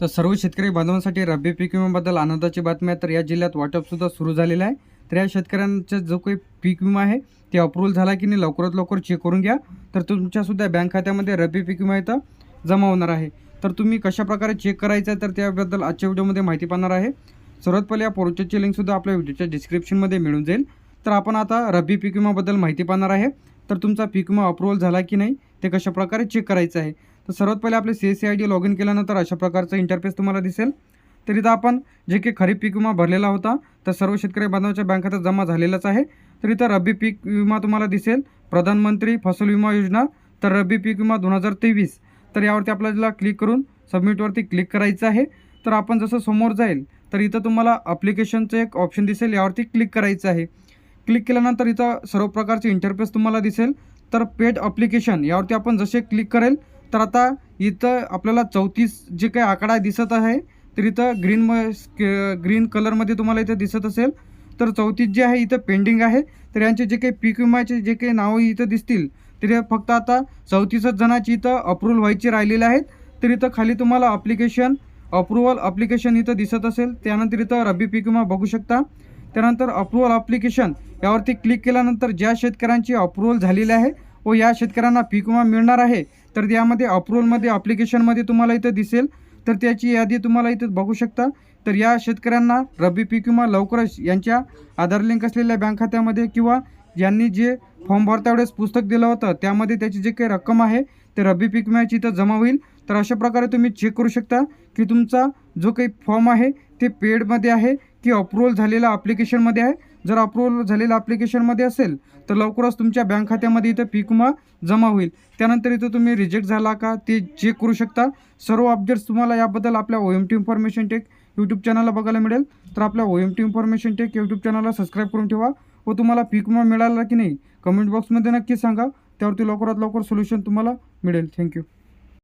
तर सर्व शेतकरी बांधवांसाठी रब्बी पीक विम्याबद्दल आनंदाची बातमी आहे. तर या जिल्ह्यात वाटपसुद्धा सुरू झालेलं आहे. तर या शेतकऱ्यांचा जो काही पीक विमा आहे ते अप्रूव्हल झाला की नाही लवकरात लवकर चेक करून घ्या. तर तुमच्यासुद्धा बँक खात्यामध्ये रब्बी पीक विमा इथं जमा होणार आहे. तर तुम्ही कशाप्रकारे चेक करायचं आहे तर त्याबद्दल आजच्या व्हिडिओमध्ये माहिती पाहणार आहे. सर्वात पहिले या पोर्टलची लिंकसुद्धा आपल्या व्हिडिओच्या डिस्क्रिप्शनमध्ये मिळून जाईल. तर आपण आता रब्बी पीक विमाबद्दल माहिती पाहणार आहे. तर तुमचा पीक विमा अप्रूव्हल झाला की नाही ते कशाप्रकारे चेक करायचं आहे. तर सर्वात पहिले आपले C S C I D log in केल्यानंतर अशा प्रकारचं इंटरफेस तुम्हाला दिसेल. तर इथं आपण जे काही खरीप पीक विमा भरलेला होता तर सर्व शेतकरी बांधवांच्या बँक खात्यात जमा झालेलाच आहे. तर इथं रब्बी पीक विमा तुम्हाला दिसेल. प्रधानमंत्री फसल विमा योजना तर रब्बी पीक विमा दोन हजार तेवीस. तर यावरती आपल्याला क्लिक करून सबमिटवरती क्लिक करायचं आहे. तर आपण जसं समोर जाईल तर इथं तुम्हाला अप्लिकेशनचं एक ऑप्शन दिसेल. यावरती क्लिक करायचं आहे. क्लिक केल्यानंतर इथं सर्व प्रकारचे इंटरफेस तुम्हाला दिसेल. तर पेड अप्लिकेशन यावरती आपण जसे क्लिक करेल तर आता इथं आपल्याला चौतीस जे काही आकडा दिसत आहे तर इथं ग्रीन म ग्रीन कलरमध्ये तुम्हाला इथं दिसत असेल. तर चौतीस जे आहे इथं पेंडिंग आहे. तर यांचे जे काही पीक विम्याचे जे काही नावं इथं दिसतील तर हे फक्त आता चौतीसच जणांची इथं अप्रूव्हल व्हायची राहिलेले आहेत. तर इथं खाली तुम्हाला अप्लिकेशन अप्रुव्हल अप्लिकेशन इथं दिसत असेल. त्यानंतर इथं रब्बी पीक विमा बघू शकता. त्यानंतर अप्रुव्हल अप्लिकेशन यावरती क्लिक केल्यानंतर ज्या शेतकऱ्यांची अप्रुव्हल झालेली आहे व या शेतकऱ्यांना पीक विमा मिळणार आहे तर यामध्ये अप्रुव्हलमध्ये अप्लिकेशनमध्ये तुम्हाला इथं दिसेल. तर त्याची यादी तुम्हाला इथं बघू शकता. तर या शेतकऱ्यांना रब्बी पीक विमा लवकरच यांच्या आधार लिंक असलेल्या बँक खात्यामध्ये किंवा यांनी जे फॉर्म भरता वेळेस पुस्तक दिलं होतं त्यामध्ये त्याची जे काही रक्कम आहे ते रब्बी पीक विम्याची इथं जमा होईल. तर अशा प्रकारे तुम्ही चेक करू शकता की तुमचा जो काही फॉर्म आहे ते पेडमध्ये आहे की अप्रुव्हल झालेल्या ॲप्लिकेशनमध्ये आहे. जर अप्रूव्हल झालेल्या ॲप्लिकेशनमध्ये असेल तर लवकरच तुमच्या बँक खात्यामध्ये इथं पीक विमा जमा होईल. त्यानंतर इथं तुम्ही रिजेक्ट झाला का ते चेक करू शकता. सर्व अपडेट्स तुम्हाला याबद्दल आपल्या O M T information tech YouTube चॅनलला बघायला मिळेल. तर आपल्या O M T information tech YouTube चॅनलला सबस्क्राईब करून ठेवा. व तुम्हाला पीक विमा मिळाला की नाही कमेंट बॉक्समध्ये नक्की सांगा. त्यावरती लवकरात लवकर सोल्युशन तुम्हाला मिळेल. थँक्यू